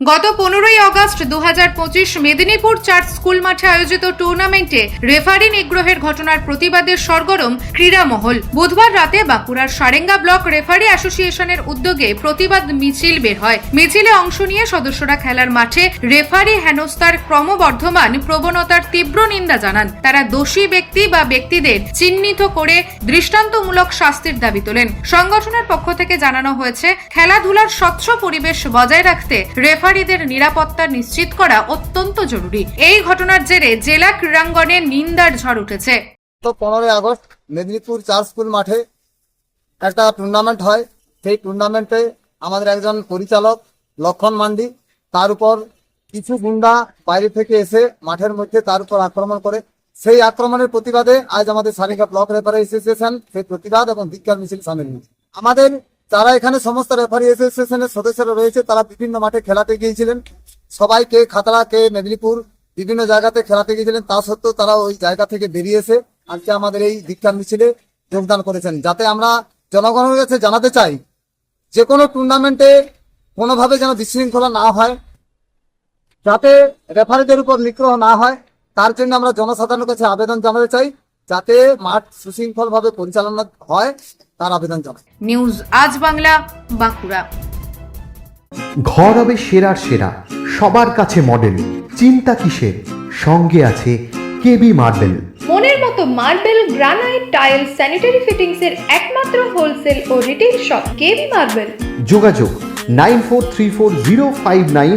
গত পনেরোই আগস্ট দু মেদিনীপুর চার্চ স্কুল মাঠে আয়োজিত টুর্নামেন্টে রেফারি নিগ্রহের ঘটনার প্রতিবাদে সরগরম ক্রীড়া মহল বুধবার রাতে বাঁকুড়ার সারেঙ্গা ব্লক রেফারি অ্যাসোসিয়েশনের উদ্যোগে প্রতিবাদ মিছিল বের হয়। মিছিলে অংশ নিয়ে সদস্যরা খেলার মাঠে রেফারি হেনস্থার ক্রমবর্ধমান প্রবণতার তীব্র নিন্দা জানান। তারা দোষী ব্যক্তি বা ব্যক্তিদের চিহ্নিত করে দৃষ্টান্তমূলক শাস্তির দাবি তোলেন। সংগঠনের পক্ষ থেকে জানানো হয়েছে, খেলাধুলার স্বচ্ছ পরিবেশ বজায় রাখতে রেফারিদের নিরাপত্তা নিশ্চিত করা অত্যন্ত জরুরি। এই ঘটনার জেরে জেলা ক্রীড়াঙ্গনে নিন্দার ঝড় উঠেছে। তো পনেরোই আগস্ট মেদিনীপুর চার স্কুল মাঠে একটা টুর্নামেন্ট হয়। সেই টুর্নামেন্টে আমাদের একজন পরিচালক, লক্ষণ মান্ডি, তার উপর কিছু গুন্ডা বাইরে থেকে এসে মাঠের মধ্যে তার উপর আক্রমণ করে। সেই আক্রমণের প্রতিবাদে আজ আমাদের সারিকা ব্লক রেফারি অ্যাসোসিয়েশন সেই প্রতিবাদ এবং বিজ্ঞান মিছিল সামিল আমাদের যারা এখানে সমস্ত রেফারি অ্যাসোসিয়েশনের সদস্যরা রয়েছে, তারা বিভিন্ন মাঠে খেলাতে গিয়েছিলেন। সবাই কে খাতড়া, কে মেদিনীপুর, বিভিন্ন জায়গাতে খেলাতে গিয়েছিলেন, তা সত্ত্বেও তারা ওই জায়গা থেকে বেরিয়ে এসে আজকে আমাদের এই দীক্ষা মিছিলে যোগদান করেছেন। যাতে আমরা জনগণের কাছে জানাতে চাই যে কোনো টুর্নামেন্টে কোনোভাবে যেন বিশৃঙ্খলা না হয়, যাতে রেফারিদের উপর নিগ্রহ না হয়, তার জন্য আমরা জনসাধারণের কাছে আবেদন জানাতে চাই। যাতে মাঠ সুশৃঙ্খল ভাবে পরিচালনা হয় তার আবেদন জানাই। নিউজ আজ বাংলা বাঁকুড়া। ঘর হবে সেরার সেরা সবার কাছে মডেল চিন্তা কিসের? সঙ্গে আছে কেবি মার্বেল মনের মতো marble granite tile sanitary fittings এর একমাত্র হোলসেল ও রিটেল শপ কেবি মার্বেল যোগাযোগ nine four three four zero five nine